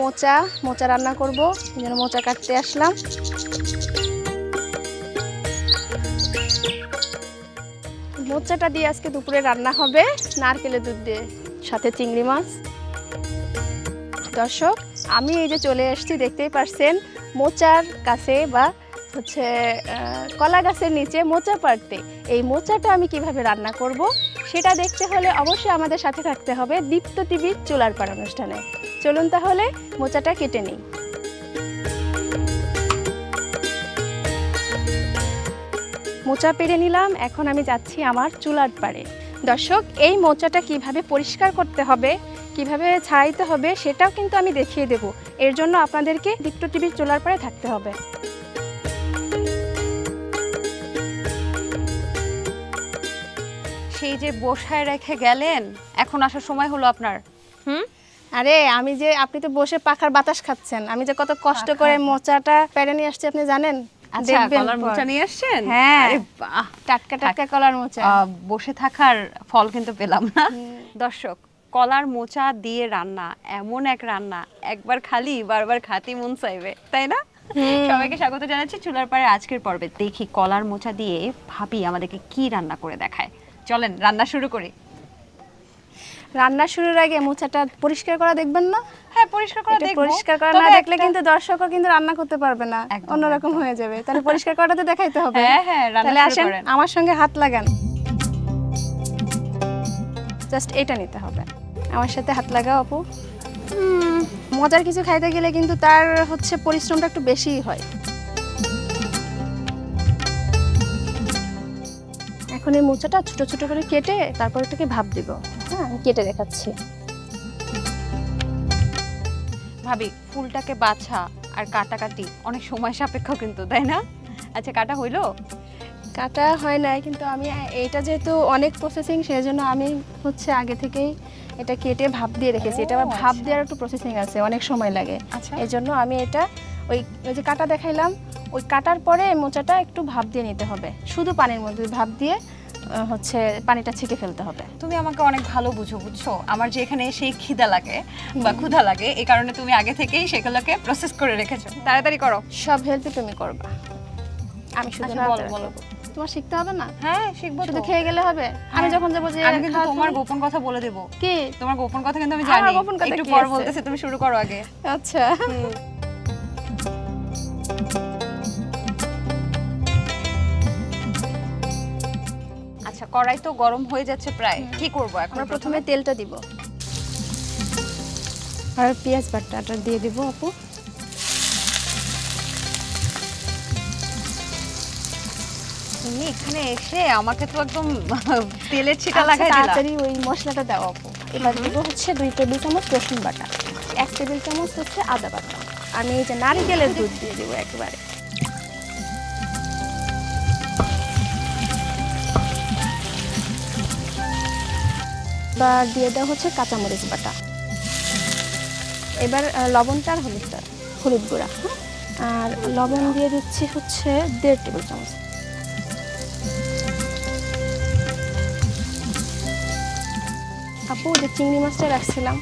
মোচা মোচা রান্না করব। এই জন্য মোচা কাটতে আসলাম। মোচাটা দিয়ে আজকে দুপুরে রান্না হবে নারকেলের দুধ দিয়ে, সাথে চিংড়ি মাছ। দর্শক, আমি এই যে চলে এসেছি, দেখতেই পারছেন, মোচার কাছে বা হচ্ছে কলা গাছের নিচে মোচা পাড়তে। এই মোচাটা আমি কীভাবে রান্না করব, সেটা দেখতে হলে অবশ্যই আমাদের সাথে থাকতে হবে দীপ্ত টিভির চুলার পাড় অনুষ্ঠানে। চলুন তাহলে, মোচাটা কেটে নিই। মোচা পেরে নিলাম, এখন আমি যাচ্ছি আমার চুলার পাড়ে। দর্শক, এই মোচাটা কীভাবে পরিষ্কার করতে হবে, কীভাবে ছাড়াইতে হবে, সেটাও কিন্তু আমি দেখিয়ে দেব। এর জন্য আপনাদেরকে দীপ্ত টিভির চুলার পাড়ে থাকতে হবে। সেই যে বসায় রেখে গেলেন, এখন আসার সময় হলো আপনার। হুম? আরে আমি যে আপনি তো বসে পাখার বাতাস খাচ্ছেন আমি যে কত কষ্ট করে মোচাটা পেরে নিয়ে আসছি আপনি জানেন? আচ্ছা হ্যাঁ। বসে থাকার ফল কিন্তু পেলাম না। দর্শক কলার মোচা দিয়ে রান্না এমন এক রান্না একবার খালি বারবার খাতি মন চাইবে তাই না? সবাইকে স্বাগত জানাচ্ছি চুলার পাড়ে আজকের পর্বে। দেখি কলার মোচা দিয়ে ভাবি আমাদেরকে কি রান্না করে দেখায়। চলেন রান্না শুরু করি। রান্না শুরুর আগে মোচাটা পরিষ্কার করা দেখবেন না? হ্যাঁ পরিষ্কার করে দেখব। পরিষ্কার করা না দেখলে কিন্তু দর্শকও কিন্তু রান্না করতে পারবে না। অন্যরকম হয়ে যাবে। তাহলে পরিষ্কার করাটা তো দেখাইতে হবে। হ্যাঁ, হ্যাঁ, তাহলে আসেন আমার সঙ্গে হাত লাগান। জাস্ট এটা নিতে হবে। আমার সাথে হাত লাগাও আপু। মজার কিছু খাইতে গেলে কিন্তু তার হচ্ছে পরিশ্রমটা একটু বেশিই হয়। এখন এই মোচাটা ছোট ছোট করে কেটে তারপর এটাকে ভাপ দিব। হ্যাঁ আমি কেটে দেখাচ্ছি। ভাবি ফুলটাকে বাছা আর কাটাকাটি অনেক সময় সাপেক্ষ কিন্তু তাই না? আচ্ছা কাটা হইল? কাটা হয় নাই কিন্তু আমি এটা যেহেতু অনেক প্রসেসিং সেই জন্য আমি হচ্ছে আগে থেকেই এটা কেটে ভাপ দিয়ে রেখেছি। এটা আবার ভাপ আচ্ছা। দেওয়ার একটু প্রসেসিং আছে অনেক সময় লাগে। আচ্ছা। এই জন্য আমি এটা ওই ওই যে কাটা দেখাইলাম ওই কাটার পরে মোচাটা একটু ভাপ দিয়ে নিতে হবে। শুধু পানির মধ্যে ভাপ দিয়ে হচ্ছে পানিটা ছেঁকে ফেলতে হবে। তুমি আমাকে অনেক ভালো বুঝো বুঝছ? আমার যে এখানে সেই খিদা লাগে বা ক্ষুধা লাগে এই কারণে তুমি আগে থেকেই সেগুলোকে প্রসেস করে রেখেছো। তাড়াতাড়ি করো। সব হেল্পই তুমি করবা। আমি শুধু আচ্ছা, বলো, বলো। তোমার শিখতে হবে না? হ্যাঁ শিখব শুধু খেয়ে গেলে হবে? আমি যখন যাব যে আমি কিন্তু তোমার গোপন কথা বলে দেবো। কি? তোমার গোপন কথা কিন্তু আমি জানি। গোপন কথা একটু পর? বলতেছে তুমি শুরু করো আগে। আচ্ছা। আচ্ছা কড়াই তো গরম হয়ে যাচ্ছে প্রায়। কি করব এখন আমরা প্রথমে? তেলটা দিব। আর পেঁয়াজ বাটাটা দিয়ে দিব আপু। তুমি এখানে এসে আমাকে তো একদম তেলের ছিটা আচ্ছা, লাগাই দিলা। তাড়াতাড়ি ওই মশলাটা দাও আপু। এবার দিব হচ্ছে দুই টেবিল চামচ রসুন বাটা। এক টেবিল চামচ হচ্ছে আদা বাটা। আমি এই যে নারকেলের দুধ দিয়ে দিব একেবারে। এবার দিয়ে দেওয়া হচ্ছে কাঁচামরিচ বাটা। এবার লবণটা আর হলুদটা, হলুদ গুঁড়া হ্যাঁ? আর লবণ দিয়ে দিচ্ছি হচ্ছে দেড় টেবিল চামচ। আপু যে চিংড়ি মাছটা রাখছিলাম।